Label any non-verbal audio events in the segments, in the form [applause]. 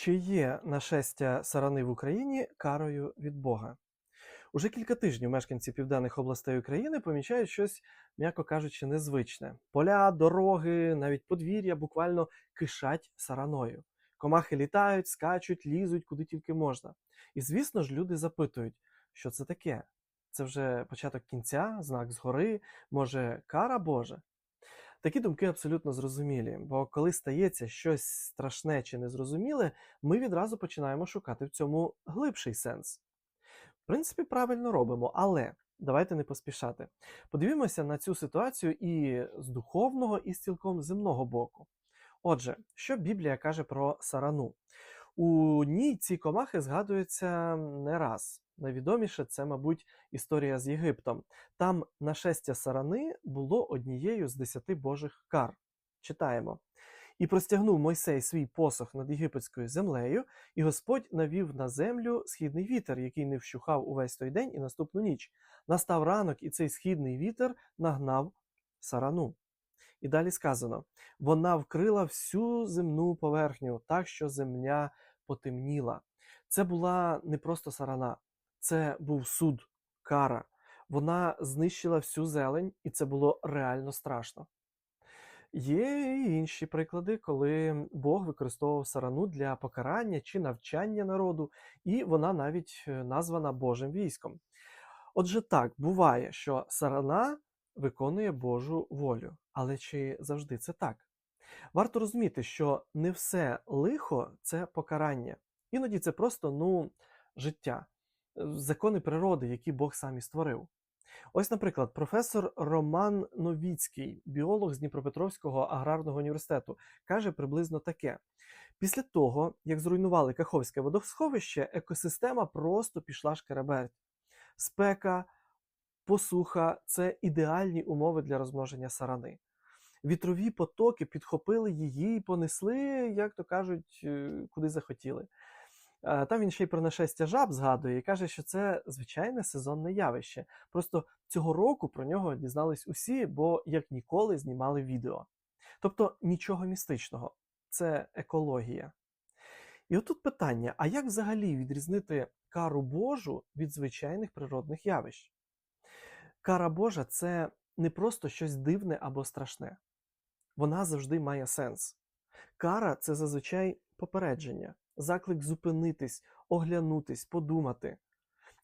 Чи є нашестя сарани в Україні карою від Бога? Уже кілька тижнів мешканці південних областей України помічають щось, м'яко кажучи, незвичне. Поля, дороги, навіть подвір'я буквально кишать сараною. Комахи літають, скачуть, лізуть куди тільки можна. І звісно ж, люди запитують, що це таке? Це вже початок кінця, знак згори, може, кара Божа? Такі думки абсолютно зрозумілі, бо коли стається щось страшне чи незрозуміле, ми відразу починаємо шукати в цьому глибший сенс. В принципі, правильно робимо, але давайте не поспішати. Подивімося на цю ситуацію і з духовного, і з цілком земного боку. Отже, що Біблія каже про сарану? У ній ці комахи згадуються не раз. Найвідоміше це, мабуть, історія з Єгиптом. Там нашестя сарани було однією з десяти божих кар. Читаємо. І простягнув Мойсей свій посох над єгипетською землею, і Господь навів на землю східний вітер, який не вщухав увесь той день і наступну ніч. Настав ранок, і цей східний вітер нагнав сарану. І далі сказано: вона вкрила всю земну поверхню, так що земля потемніла. Це була не просто сарана, це був суд, кара. Вона знищила всю зелень, і це було реально страшно. Є і інші приклади, коли Бог використовував сарану для покарання чи навчання народу, і вона навіть е, названа Божим військом. Отже, так, буває, що сарана виконує Божу волю. Але чи завжди це так? Варто розуміти, що не все лихо це покарання. Іноді це просто ну, життя, закони природи, які Бог сам і створив. Ось, наприклад, професор Роман Новіцький, біолог з Дніпропетровського аграрного університету, каже приблизно таке: після того, як зруйнували Каховське водосховище, екосистема просто пішла шкереберть. Спека, посуха це ідеальні умови для розмноження сарани. Вітрові потоки підхопили її і понесли, як то кажуть, е, куди захотіли. Е, Там він ще й про нашестя жаб згадує і каже, що це звичайне сезонне явище. Просто цього року про нього дізнались усі, бо як ніколи знімали відео. Тобто нічого містичного, це екологія. І отут питання: а як взагалі відрізнити кару Божу від звичайних природних явищ? Кара Божа це не просто щось дивне або страшне. Вона завжди має сенс. Кара це зазвичай попередження, заклик зупинитись, оглянутись, подумати.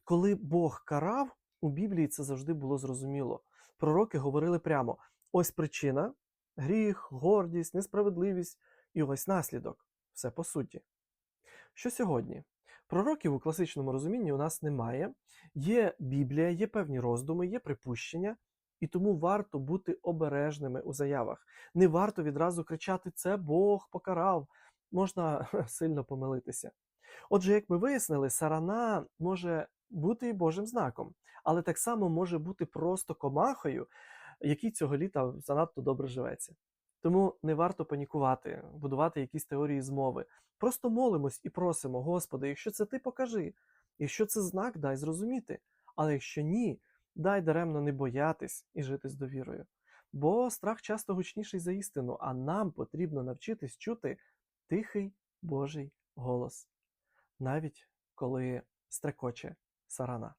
Коли Бог карав, у Біблії це завжди було зрозуміло. Пророки говорили прямо: ось причина, гріх, гордість, несправедливість і ось наслідок. Все по суті. Що сьогодні? Пророків у класичному розумінні у нас немає. Є Біблія, є певні роздуми, є припущення, і тому варто бути обережними у заявах. Не варто відразу кричати Це Бог покарав. Можна [laughs] сильно помилитися. Отже, як ми вияснили, сарана може бути і Божим знаком, але так само може бути просто комахою, який цього літа занадто добре живеться. Тому не варто панікувати, будувати якісь теорії змови. Просто молимось і просимо, Господи, якщо це ти покажи, якщо це знак, дай зрозуміти. Але якщо ні, дай даремно не боятись і жити з довірою. Бо страх часто гучніший за істину, а нам потрібно навчитись чути тихий Божий голос, навіть коли стрекоче сарана.